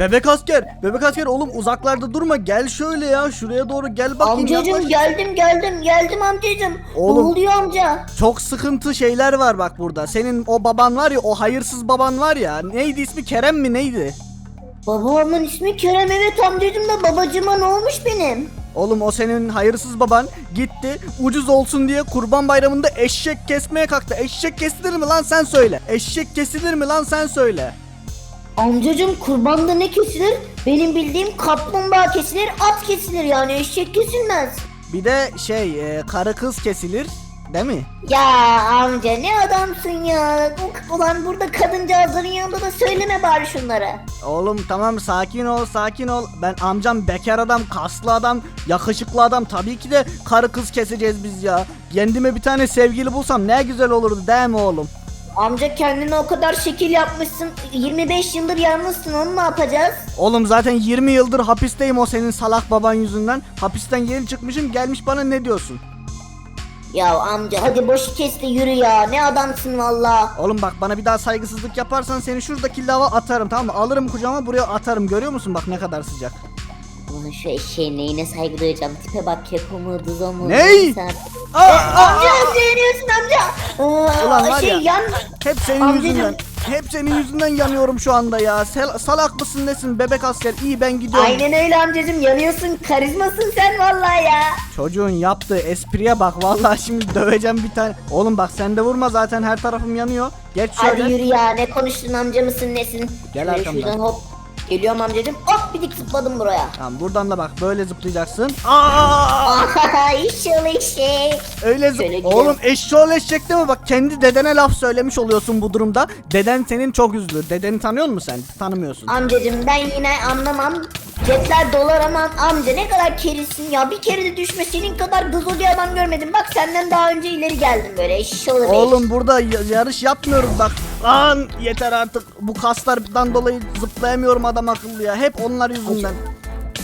Bebek asker, bebek asker oğlum uzaklarda durma gel şöyle ya şuraya doğru gel bakayım Amcacım yaklaş. geldim geldim geldim amcacım. Oğlum. Ne oluyor amca? Çok sıkıntı şeyler var bak burada. Senin o baban var ya o hayırsız baban var ya neydi ismi Kerem mi neydi? Babamın ismi Kerem evet amcacım da babacıma ne olmuş benim? Oğlum o senin hayırsız baban gitti ucuz olsun diye kurban bayramında eşek kesmeye kalktı. Eşek kesilir mi lan sen söyle. Eşek kesilir mi lan sen söyle. Amcacım kurbanda ne kesilir? Benim bildiğim kaplumbağa kesilir, at kesilir yani eşek kesilmez. Bir de şey e, karı kız kesilir değil mi? Ya amca ne adamsın ya. Ulan burada kadıncağızların yanında da söyleme bari şunları. Oğlum tamam sakin ol sakin ol. Ben amcam bekar adam, kaslı adam, yakışıklı adam. Tabii ki de karı kız keseceğiz biz ya. Kendime bir tane sevgili bulsam ne güzel olurdu değil mi oğlum? Amca kendine o kadar şekil yapmışsın. 25 yıldır yalnızsın onu ne yapacağız? Oğlum zaten 20 yıldır hapisteyim o senin salak baban yüzünden. Hapisten yeni çıkmışım gelmiş bana ne diyorsun? Ya amca hadi boşu kes de yürü ya. Ne adamsın valla. Oğlum bak bana bir daha saygısızlık yaparsan seni şuradaki lava atarım tamam mı? Alırım kucağıma buraya atarım görüyor musun bak ne kadar sıcak. Ulan şu eşeğin neyine saygı duyacağım. Tipe bak keko mu duzo mu? Ney? Sen... Aa, aa, Amca yanıyorsun amca. Aa, Ulan var şey ya. yan... Hep senin Amcacım. yüzünden. Hep senin yüzünden yanıyorum şu anda ya. Sel- salak mısın nesin bebek asker? İyi ben gidiyorum. Aynen öyle amcacım yanıyorsun. Karizmasın sen vallahi ya. Çocuğun yaptığı espriye bak. Vallahi şimdi döveceğim bir tane. Oğlum bak sen de vurma zaten her tarafım yanıyor. Geç şöyle. Hadi yürü ya ne konuştun amca mısın nesin? Gel Şöyle arkamdan. şuradan hop. Geliyorum amcacım. Hop dik zıpladım buraya. Tamam buradan da bak böyle zıplayacaksın. Aa! İşşoğlu eşek. Öyle. Şöyle Oğlum eşşoğlu eşek değil mi? Bak kendi dedene laf söylemiş oluyorsun bu durumda. Deden senin çok üzülür. Dedeni tanıyor musun sen? Tanımıyorsun. Amcacım ben yine anlamam. Cepler dolar ama amca ne kadar kerisin ya. Bir kere de düşme senin kadar gızılcı adam görmedim. Bak senden daha önce ileri geldim böyle eşşoğlu Oğlum burada yarış yapmıyoruz bak. Lan yeter artık. Bu kaslardan dolayı zıplayamıyorum adam akıllı ya. Hep onlar yüzünden.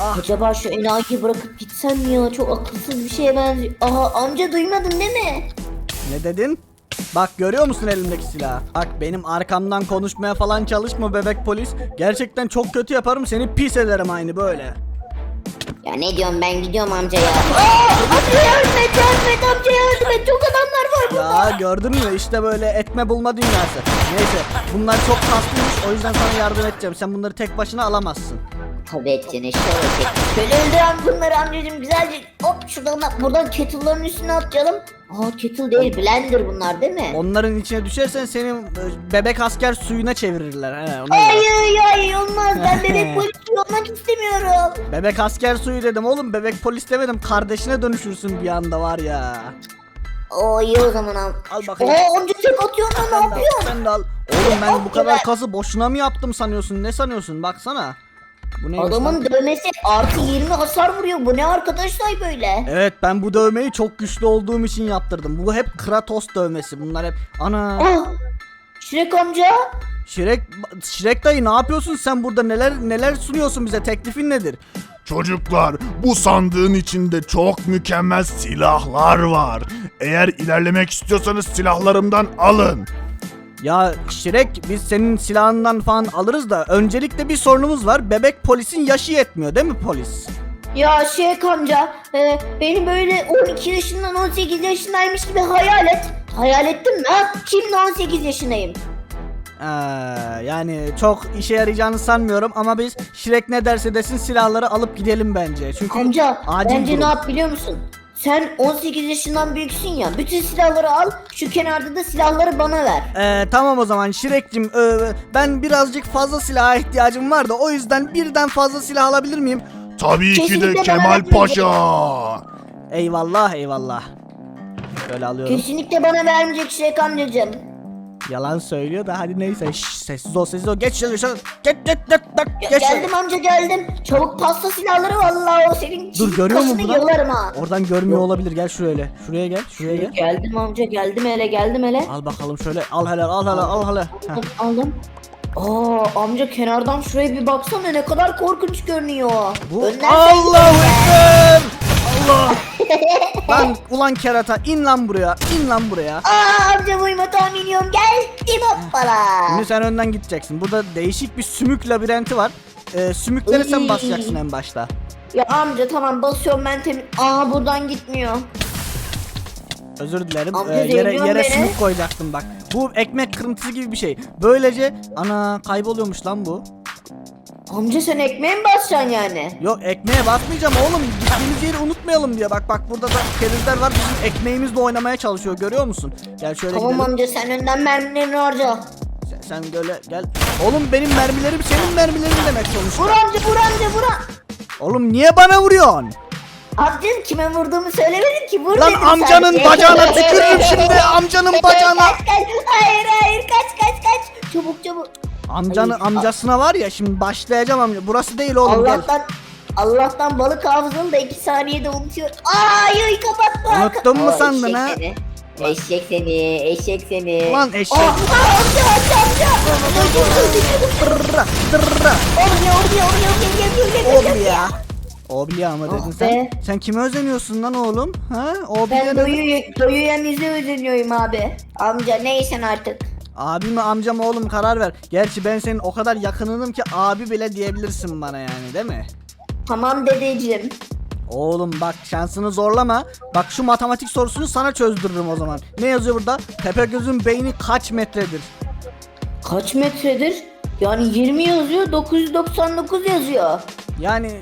Ah Acaba şu enayi bırakıp gitsem mi ya? Çok akılsız bir şeye benziyor. Aha amca duymadın değil mi? ne dedin? Bak görüyor musun elimdeki silahı? Bak benim arkamdan konuşmaya falan çalışma bebek polis. Gerçekten çok kötü yaparım seni pis ederim aynı böyle. Ya ne diyorum ben gidiyorum amca ya. Aa, amca yardım et yardım et amca Ya gördün mü işte böyle etme bulma dünyası. Neyse bunlar çok kaslıymış o yüzden sana yardım edeceğim. Sen bunları tek başına alamazsın. Tabii edeceksin şöyle çek. Şöyle öldüren bunları amcacım güzelce hop şuradan da- buradan kettle'ların üstüne atacağım. Aa kettle değil blender bunlar değil mi? Onların içine düşersen senin e, bebek asker suyuna çevirirler. He, ona göre. Hayır hayır olmaz ben bebek polisi olmak istemiyorum. Bebek asker suyu dedim oğlum bebek polis demedim kardeşine dönüşürsün bir anda var ya. Oo iyi o zaman al. Al bakayım. Oo amca tek atıyorsun lan ne Sen de al, yapıyorsun? sen de al. Oğlum ben bu kadar kası boşuna mı yaptım sanıyorsun ne sanıyorsun baksana. Bu neymiş lan? Adamın dövmesi artı 20 hasar vuruyor. Bu ne arkadaşlar böyle? Evet ben bu dövmeyi çok güçlü olduğum için yaptırdım. Bu hep Kratos dövmesi. Bunlar hep ana. Ah! Shrek amca. Şirek Şirek dayı ne yapıyorsun sen burada? Neler neler sunuyorsun bize? Teklifin nedir? Çocuklar, bu sandığın içinde çok mükemmel silahlar var. Eğer ilerlemek istiyorsanız silahlarımdan alın. Ya Şirek biz senin silahından falan alırız da öncelikle bir sorunumuz var. Bebek polisin yaşı yetmiyor değil mi polis? Ya Shrek amca. E, beni böyle 12 yaşından 18 yaşındaymış gibi hayal et. Hayal ettin mi ha? Şimdi 18 yaşındayım. Ee, yani çok işe yarayacağını sanmıyorum ama biz Şirek ne derse desin silahları alıp gidelim bence. Çünkü Amca acil bence durum. ne yap biliyor musun? Sen 18 yaşından büyüksün ya. Bütün silahları al. Şu kenarda da silahları bana ver. Ee, tamam o zaman Şirek'cim ee, ben birazcık fazla silaha ihtiyacım var da o yüzden birden fazla silah alabilir miyim? Tabii ki de Kemal Paşa. Eyvallah eyvallah. Şöyle alıyorum. Kesinlikle bana vermeyecek Shrek amcacığım. Yalan söylüyor da hadi neyse Şşş, sessiz ol sessiz ol geç şöyle şöyle geç geç geç geç geç şöyle. geldim amca geldim. Çabuk pasta silahları vallahi o senin Dur görüyor kasını bunu? yolarım ha. Oradan görmüyor olabilir gel şuraya öyle. Şuraya gel şuraya gel. Geldim amca geldim hele geldim hele. Al bakalım şöyle al hele al hele al hele. Heh. Aldım. Aa amca kenardan şuraya bir baksana ne kadar korkunç görünüyor. Bu Önden sen Allahu. Ekber. Allah. lan ulan kerata in lan buraya in lan buraya. Aa amca uyuma tahmin ediyorum geldim hoppala. Şimdi sen önden gideceksin. Burada değişik bir sümük labirenti var. e, sümükleri sen Iy. basacaksın en başta. Ya amca tamam basıyorum ben temiz. Aa buradan gitmiyor. Özür dilerim. Amca Ee, yere yere beni. sümük koyacaktım bak. Bu ekmek kırıntısı gibi bir şey. Böylece ana kayboluyormuş lan bu. Amca sen ekmeğe mi basacaksın yani? Yok ekmeğe basmayacağım oğlum. Gittiğimiz yeri unutmayalım diye. Bak bak burada da kerizler var. Bizim ekmeğimizle oynamaya çalışıyor. Görüyor musun? Gel şöyle Tamam gidelim. amca sen önden mermilerini harca. Sen, sen böyle gel. Oğlum benim mermilerim senin mermilerin demek sonuçta. Vur amca vur amca vur. am- Oğlum niye bana vuruyorsun? Amcam kime vurduğumu söylemedim ki vur Lan dedim amcanın sadece. bacağına tükürürüm şimdi. Amcanın bacağına. Kaç kaç hayır hayır kaç kaç kaç. Çabuk çabuk. Amcanın Ay, amcasına var ya şimdi başlayacağım amca. Burası değil oğlum gel. Allah'tan Allah'tan balık hafızalı da iki saniyede unutuyor. Ay ay kapatma. Unuttun mu Aa, sandın eşek ha? Seni. Eşek seni, eşek seni. Ulan eşek. Aa, aa, amca amca amca. Dur, dur, dur, dur, dur. Dırra, dırra. Oraya oraya oraya gel gel gel. gel. Oblia. Oblia mı dedin Ah sen? be. Sen kime özeniyorsun lan oğlum? Ha? Oblia Ben ne? doyu, doyuyan izi özeniyorum abi. Amca neysen artık. Abi mi amca mı oğlum karar ver. Gerçi ben senin o kadar yakınınım ki abi bile diyebilirsin bana yani değil mi? Tamam dedeciğim. Oğlum bak şansını zorlama. Bak şu matematik sorusunu sana çözdürürüm o zaman. Ne yazıyor burada? Tepegöz'ün beyni kaç metredir? Kaç metredir? Yani 20 yazıyor 999 yazıyor. Yani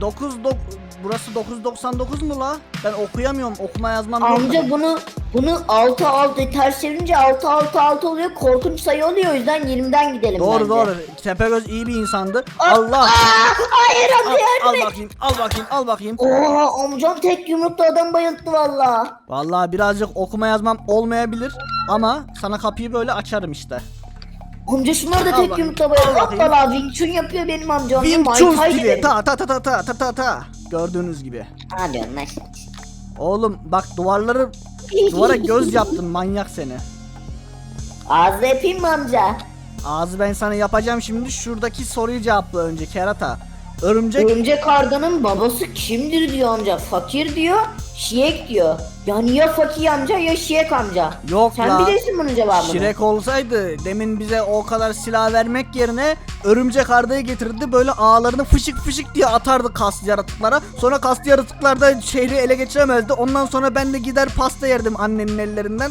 9 dok burası 999 mu la? Ben okuyamıyorum. Okuma yazmam yok. Amca bunu bunu 6 6 ters çevirince 6 6 6 oluyor. Korkunç sayı oluyor. O yüzden 20'den gidelim Doğru bence. doğru. Tepegöz iyi bir insandı. Aa, Allah. aa, hayır Al, amca al yardım et. bakayım. Al bakayım. Al bakayım. Oha amcam tek yumrukta adam bayılttı valla. Vallahi birazcık okuma yazmam olmayabilir ama sana kapıyı böyle açarım işte. Amca şunlar da Al tek bakayım, yumrukta al bayılttı. bakayım. Hoppala Wing Chun yapıyor benim amcam. Wing Chun stili. ta ta ta ta ta ta ta. Gördüğünüz gibi. Hadi onlar. Oğlum bak duvarları duvara göz yaptın manyak seni. Ağzı yapayım mı amca? Ağzı ben sana yapacağım şimdi şuradaki soruyu cevapla önce kerata. Örümcek Örümcek karganın babası kimdir diyor amca. Fakir diyor, Şiyek diyor. Yani ya fakir amca ya Şiyek amca. Yok Sen la. bilirsin bunun cevabını. Şirek olsaydı demin bize o kadar silah vermek yerine örümcek ardayı getirdi böyle ağlarını fışık fışık diye atardı kaslı yaratıklara. Sonra kaslı yaratıklar da şehri ele geçiremezdi. Ondan sonra ben de gider pasta yerdim annenin ellerinden.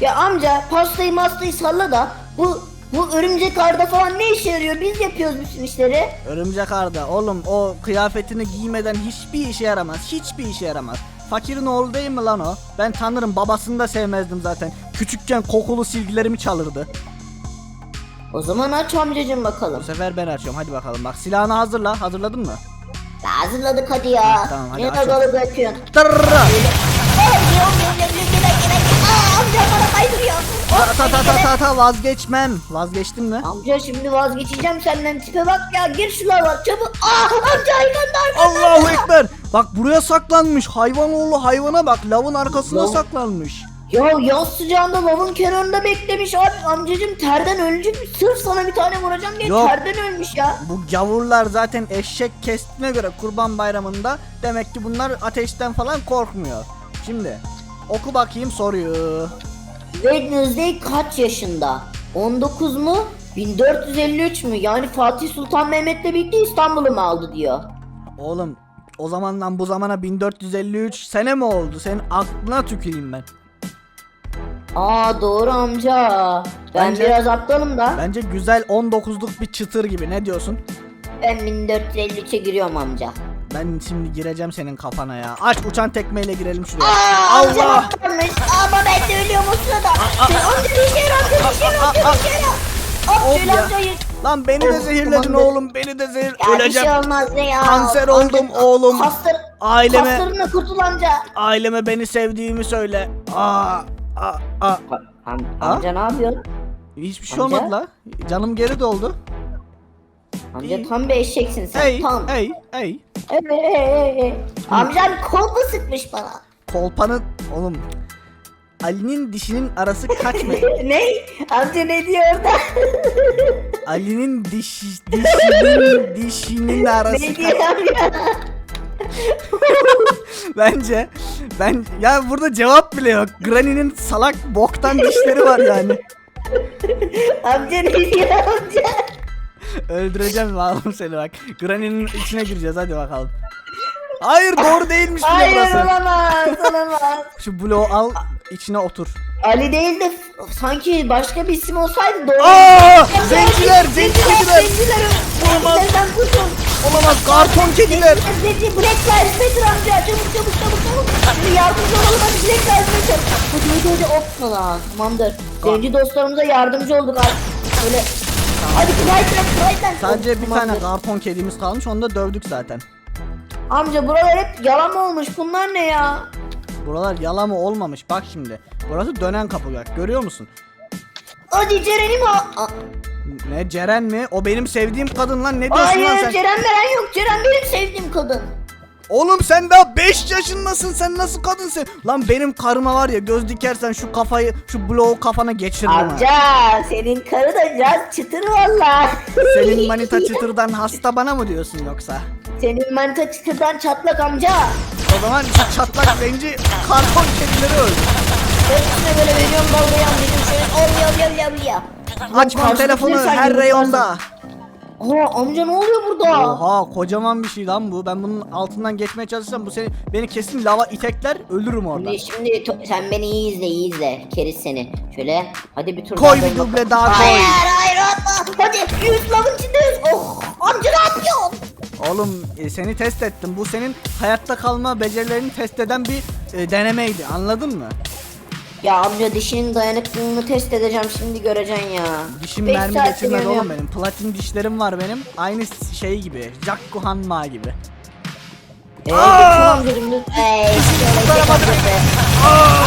Ya amca pastayı mastayı salla da bu bu örümcek arda falan ne işe yarıyor? Biz yapıyoruz bütün işleri. Örümcek arda oğlum o kıyafetini giymeden hiçbir işe yaramaz. Hiçbir işe yaramaz. Fakirin oğlu değil mi lan o? Ben tanırım babasını da sevmezdim zaten. Küçükken kokulu silgilerimi çalırdı. O zaman aç amcacım bakalım. Bu sefer ben açıyorum hadi bakalım. Bak silahını hazırla. Hazırladın mı? Hazırladık hadi ya. Tamam, hadi ne aç kadar bırakıyorsun? Amca bana kaydırıyor. Ta ta ta ta ta ta vazgeçmem. Vazgeçtin mi? Amca şimdi vazgeçeceğim senden tipe bak ya gir şu lava çabuk. Aa amca hayvanlar arkasında. Allahu ekber. Bak buraya saklanmış. Hayvan oğlu hayvana bak. Lavın arkasına Lav- saklanmış. Ya yaz sıcağında lavın kenarında beklemiş abi amcacım terden ölecekmiş sırf sana bir tane vuracağım diye Yok. terden ölmüş ya. Bu gavurlar zaten eşek kestiğine göre kurban bayramında demek ki bunlar ateşten falan korkmuyor. Şimdi oku bakayım soruyu. Wednesday kaç yaşında? 19 mu? 1453 mü? Yani Fatih Sultan Mehmet'le birlikte İstanbul'u mu aldı diyor. Oğlum o zamandan bu zamana 1453 sene mi oldu? Senin aklına tüküreyim ben. Aa doğru amca. Ben Bence- biraz aptalım da. Bence güzel 19'luk bir çıtır gibi ne diyorsun? Ben 1453'e giriyorum amca. Ben şimdi gireceğim senin kafana ya. Aç uçan tekmeyle girelim şuraya. Aa, Allah! Ama ben de ölüyorum o sırada. Amca düşer amca düşer amca düşer. Hop Of şöyle ya. amcayı. Lan beni de Of, zehirledin oğlum. Beni de zehir... Ya bir Öleceğim. şey olmaz ne ya. Kanser Amca, oldum oğlum. Kaslar, Aileme kaslarına kurtul amca. aileme beni sevdiğimi söyle. Aa, aa, aa. Am, amca ne yapıyorsun? Hiçbir şey Amca? olmadı la. Canım geri doldu. Amca tam bir eşeksin sen Hey, tam. hey. Hey, hey, hey, hey. Amcam kol mu sıkmış bana? Kolpanın oğlum. Ali'nin dişinin arası kaç metre? ne? Amca ne diyor orada? Ali'nin diş dişinin dişinin arası ne kaç? diyor amca? Bence ben ya burada cevap bile yok. Granny'nin salak boktan dişleri var yani. amca ne diyor amca? Öldüreceğim oğlum seni bak. Granny'nin içine gireceğiz hadi bakalım. Hayır doğru değilmiş bile Hayır burası. olamaz olamaz. Şu bloğu al içine otur. Ali değil de sanki başka bir isim olsaydı doğru. Aa! Zenciler, Zenciler. Zenciler, Olamaz. zencilerden kurtul. Olamaz karton kediler. Zenci, Black Lives Matter amca. Çabuk çabuk çabuk çabuk. Şimdi yardımcı olalım hadi Black Lives Matter. Hadi hadi hadi hop falan. Tamamdır. Zenci dostlarımıza yardımcı olduk artık. Böyle. Hadi Clyde'den Clyde'den. Sadece bir tane karton kedimiz kalmış onu da dövdük zaten. Amca buralar hep yalan olmuş. Bunlar ne ya? Buralar yalama olmamış bak şimdi. Burası dönen kapı bak görüyor musun? Hadi Ceren'im o. Ne Ceren mi? O benim sevdiğim kadın lan ne diyorsun lan Hayır sen? Ceren Beren yok. Ceren benim sevdiğim kadın. Oğlum sen daha 5 yaşındasın sen nasıl kadınsın? Lan benim karıma var ya göz dikersen şu kafayı şu bloğu kafana geçiririm ha. Amca senin karı da biraz çıtır valla. Senin manita çıtırdan hasta bana mı diyorsun yoksa? Senin manita çıtırdan çatlak amca. O zaman şu çatlak zenci karton kedileri öldü. Hepsine böyle veriyorum dalgayı amcacım şöyle ol yol yol yol ya. Açmam telefonu her reyonda. Aa amca ne oluyor burada? Oha kocaman bir şey lan bu. Ben bunun altından geçmeye çalışsam bu seni beni kesin lava itekler ölürüm orada. Şimdi, şimdi to- sen beni iyi izle iyi izle. Keriz seni. Şöyle hadi bir tur Koy bir dön duble bakalım. daha koy. Hayır hayır atma. Hadi yüz lavın içindeyiz. Oh amca ne yapıyorsun? Oğlum e, seni test ettim. Bu senin hayatta kalma becerilerini test eden bir e, denemeydi. Anladın mı? Ya amca dişinin dayanıklılığını test edeceğim şimdi göreceksin ya. Dişim Beş mermi geçirmez oğlum benim. Platin dişlerim var benim. Aynı şey gibi. Jakku Hanma gibi. Eee geçiyor amcacım lütfen. Eee.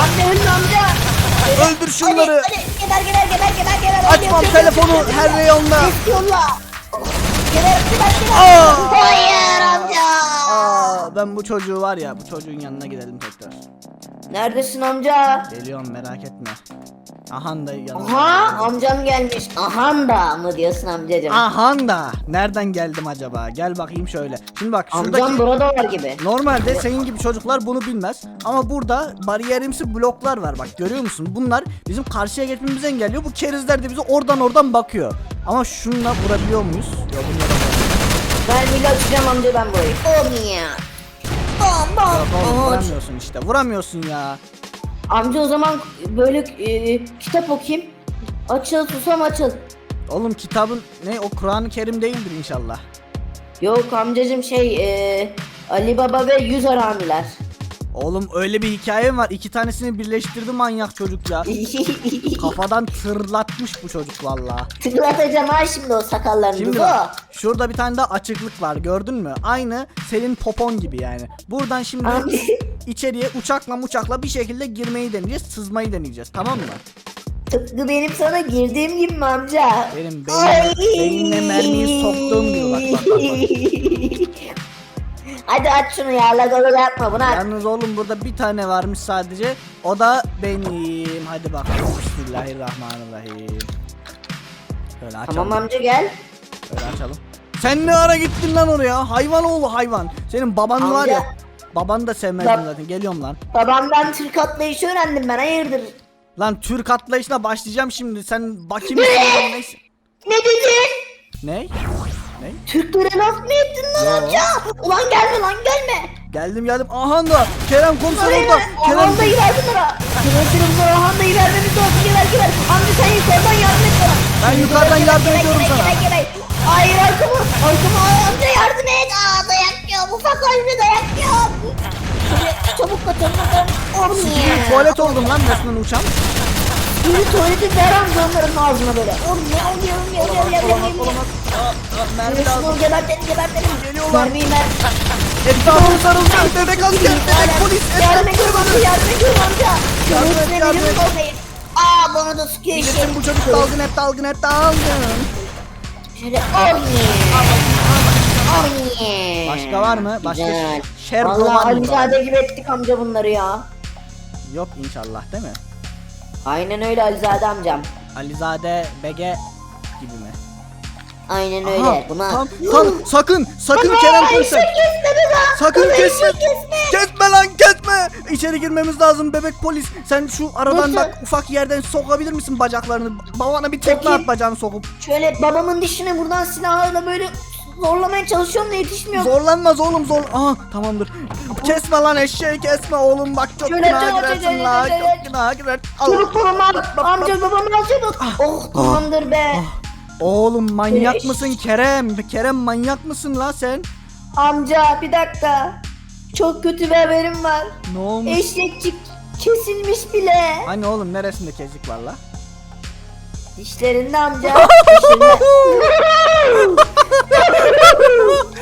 Amca ölme amca. Öldür şunları. Hadi, hadi geber geber geber geber geber. Açmam Hadi, telefonu geber, her geber. reyonda. Eski yolla. Geber geber geber. Aa! Hayır amca. Aa, ben bu çocuğu var ya bu çocuğun yanına gidelim tekrar. Neredesin amca? Geliyorum merak etme. Ahan da yanımda. Aha amcam gelmiş. Ahan da mı diyorsun amcacım? Ahan da. Nereden geldim acaba? Gel bakayım şöyle. Şimdi bak şuradaki... Amcam burada var gibi. Normalde senin gibi çocuklar bunu bilmez ama burada bariyerimsi bloklar var bak görüyor musun? Bunlar bizim karşıya geçmemizi engelliyor. Bu kerizler de bize oradan oradan bakıyor. Ama şununla vurabiliyor muyuz? Yok bununla da Ben bile açacağım amca ben burayı. Oh yeah. Bam bam. Yok oğlum Aha, vuramıyorsun işte. Vuramıyorsun ya. Amca o zaman böyle e, kitap okuyayım. Açıl susam açıl. Oğlum kitabın ne o Kur'an-ı Kerim değildir inşallah. Yok amcacım şey e, Ali Baba ve Yüz Haramiler. Oğlum öyle bir hikayem var. İki tanesini birleştirdi manyak çocuk ya. Kafadan tırlatmış bu çocuk valla. Tıklatacağım ha şimdi o sakallarını. Şimdi bak şurada bir tane daha açıklık var gördün mü? Aynı senin popon gibi yani. Buradan şimdi içeriye uçakla uçakla bir şekilde girmeyi deneyeceğiz, sızmayı deneyeceğiz tamam mı? Tıpkı benim sana girdiğim gibi mi amca? Benim Ay. beynime, beynine mermiyi soktuğum gibi bak bak bak. bak. Hadi aç şunu ya lagalı yapma bunu aç. Yalnız oğlum burada bir tane varmış sadece. O da benim. Hadi bakalım. Bismillahirrahmanirrahim. Böyle açalım. Tamam amca gel. Böyle açalım. Sen ne ara gittin lan oraya? Hayvan oğlu hayvan. Senin baban var ya. Amca. Babanı da sevmezdim zaten. Geliyorum lan. Babamdan Türk atlayışı öğrendim ben hayırdır. Lan Türk atlayışına başlayacağım şimdi. Sen bakayım neyse. Ne dedin? Ne? Ne? Türklere laf mı ettin lan Yo. amca? Ulan gelme lan gelme. Geldim geldim. Aha da Kerem komiser Oraya orada. Kerem Ahanda ver bunlara. Kerem bunlara Ahanda'yı vermemiz lazım. Geber geber. Amca sen yukarıdan yardım et bana. Ben yukarıdan yardım ediyorum geber, sana. Geber geber. Hayır arkama. Arkama Ay, amca yardım et. Aa dayak yiyor. Ufak halde dayak yiyor. Şöyle çabuk kaçalım bakalım. Bir tuvalet oldum lan resmen uçan. Yürü tuvaleti ver amca onların ağzına böyle. Oğlum ne oluyor? Ne oluyor? Ne oluyor? Olamaz olamaz. Aa, aa, mermi lazım. Gebertelim gebertelim. Geliyorlar. Mermiyi ver. Etrafını sarıldı. Bebek asker, bebek polis. Yardım ediyorum amca yardım ediyorum amca. Yardım et, Yardım et. ediyorum. Aa bana da sıkıyor işte. Milletin bu çocuk dalgın hep dalgın hep dalgın. Şöyle Omni. Omni. Başka var mı? Başka Güzel. Vallahi var mı? Alizade gibi ettik amca bunları ya. Yok inşallah değil mi? Aynen öyle Alizade amcam. Alizade Bege gibi mi? Aynen öyle. Aha, Buna... tam, tam, sakın sakın Kerem komiser. Sakın kesme. kesme. Kesme lan kesme. İçeri girmemiz lazım bebek polis. Sen şu aradan Nasıl? bak ufak yerden sokabilir misin bacaklarını? Babana bir tekme Sokayım. at bacağını sokup. Şöyle babamın dişine buradan silahla böyle zorlamaya çalışıyorum da yetişmiyor. Zorlanmaz oğlum zor. Aha tamamdır. Kesme lan eşeği kesme oğlum bak çok Şöyle, günaha şöyle, girersin şöyle, lan. şöyle. Çok günaha girer. Al. Çabuk babam al. Amca babam al çabuk. Oh tamamdır be. Oğlum manyak mısın Kerem? Kerem manyak mısın la sen? Amca bir dakika. Çok kötü bir haberim var. Ne olmuş? Eşekçik kesilmiş bile. Hani oğlum neresinde kezik var la? Dişlerinde amca. Dişlerinde.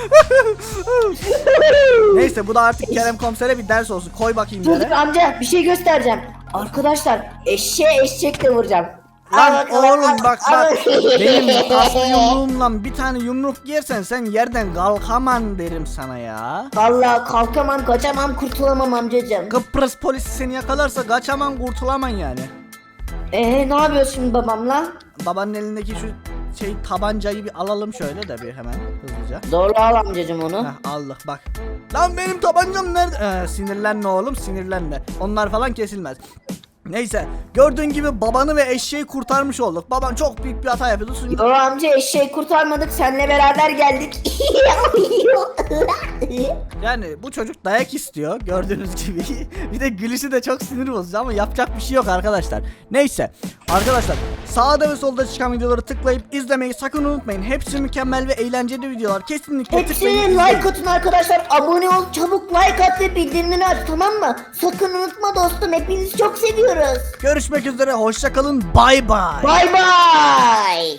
Neyse bu da artık Kerem komisere bir ders olsun. Koy bakayım Dur yere. amca bir şey göstereceğim. Arkadaşlar eşeğe eşekle vuracağım. Al Lan oğlum bak bak benim kaslı yumruğumla bir tane yumruk yersen sen yerden kalkaman derim sana ya. Vallahi kalkamam kaçamam kurtulamam amcacığım. Kıbrıs polisi seni yakalarsa kaçaman kurtulaman yani. Eee ne yapıyorsun babamla? Babanın elindeki şu şey tabancayı bir alalım şöyle de bir hemen hızlıca. Zorla al amcacığım onu. Heh aldık bak. Lan benim tabancam nerede? Ee, sinirlenme oğlum sinirlenme. Onlar falan kesilmez. Neyse gördüğün gibi babanı ve eşeği kurtarmış olduk. Baban çok büyük bir hata yapıyordu. Şimdi Yo amca eşeği kurtarmadık seninle beraber geldik. Yani bu çocuk dayak istiyor gördüğünüz gibi. bir de gülüşü de çok sinir bozucu ama yapacak bir şey yok arkadaşlar. Neyse arkadaşlar sağda ve solda çıkan videoları tıklayıp izlemeyi sakın unutmayın. Hepsi mükemmel ve eğlenceli videolar. Kesinlikle tıklayın. Hepsine izleyin. like atın arkadaşlar. Abone ol çabuk like at ve bildirimleri aç tamam mı? Sakın unutma dostum hepinizi çok seviyoruz. Görüşmek üzere hoşça kalın. Bay bay. Bay bay.